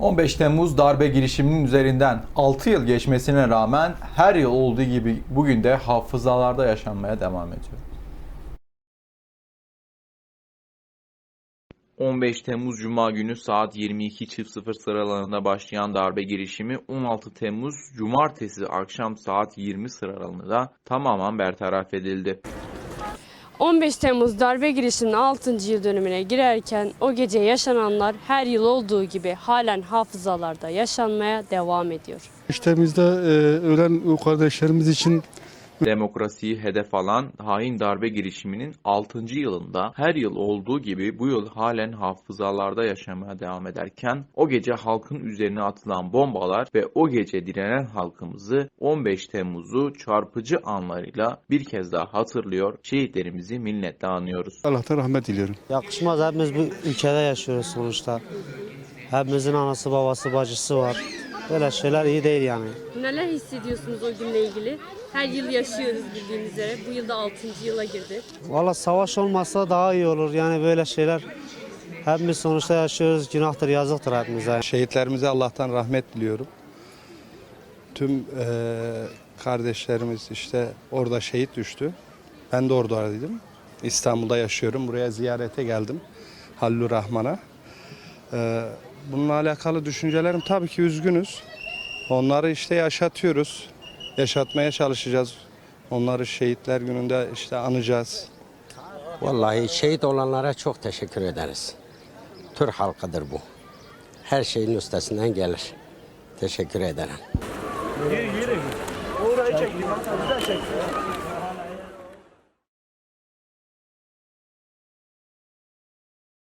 15 Temmuz darbe girişiminin üzerinden 6 yıl geçmesine rağmen her yıl olduğu gibi bugün de hafızalarda yaşanmaya devam ediyor. 15 Temmuz Cuma günü saat 22.00 sıralarında başlayan darbe girişimi 16 Temmuz Cumartesi akşam saat 20 sıralarında tamamen bertaraf edildi. 15 Temmuz darbe girişiminin 6. yıl dönümüne girerken o gece yaşananlar her yıl olduğu gibi halen hafızalarda yaşanmaya devam ediyor. İştemizde e, ölen kardeşlerimiz için Demokrasiyi hedef alan hain darbe girişiminin 6. yılında her yıl olduğu gibi bu yıl halen hafızalarda yaşamaya devam ederken o gece halkın üzerine atılan bombalar ve o gece direnen halkımızı 15 Temmuz'u çarpıcı anlarıyla bir kez daha hatırlıyor, şehitlerimizi minnetle anıyoruz. Allah'tan rahmet diliyorum. Yakışmaz hepimiz bu ülkede yaşıyoruz sonuçta. Hepimizin anası babası bacısı var. Böyle şeyler iyi değil yani. Neler hissediyorsunuz o günle ilgili? Her yıl yaşıyoruz bildiğiniz üzere. Bu yılda 6. yıla girdi. Valla savaş olmasa daha iyi olur yani böyle şeyler. Hepimiz sonuçta yaşıyoruz. Günahtır, yazıktır hepimize. Şehitlerimize Allah'tan rahmet diliyorum. Tüm eee, kardeşlerimiz işte orada şehit düştü. Ben de oradaydım. İstanbul'da yaşıyorum. Buraya ziyarete geldim. Hallur Rahman'a. Eee, bununla alakalı düşüncelerim tabii ki üzgünüz. Onları işte yaşatıyoruz. Yaşatmaya çalışacağız. Onları şehitler gününde işte anacağız. Vallahi şehit olanlara çok teşekkür ederiz. Türk halkıdır bu. Her şeyin üstesinden gelir. Teşekkür ederim. Orayı çektim. Güzel çektim.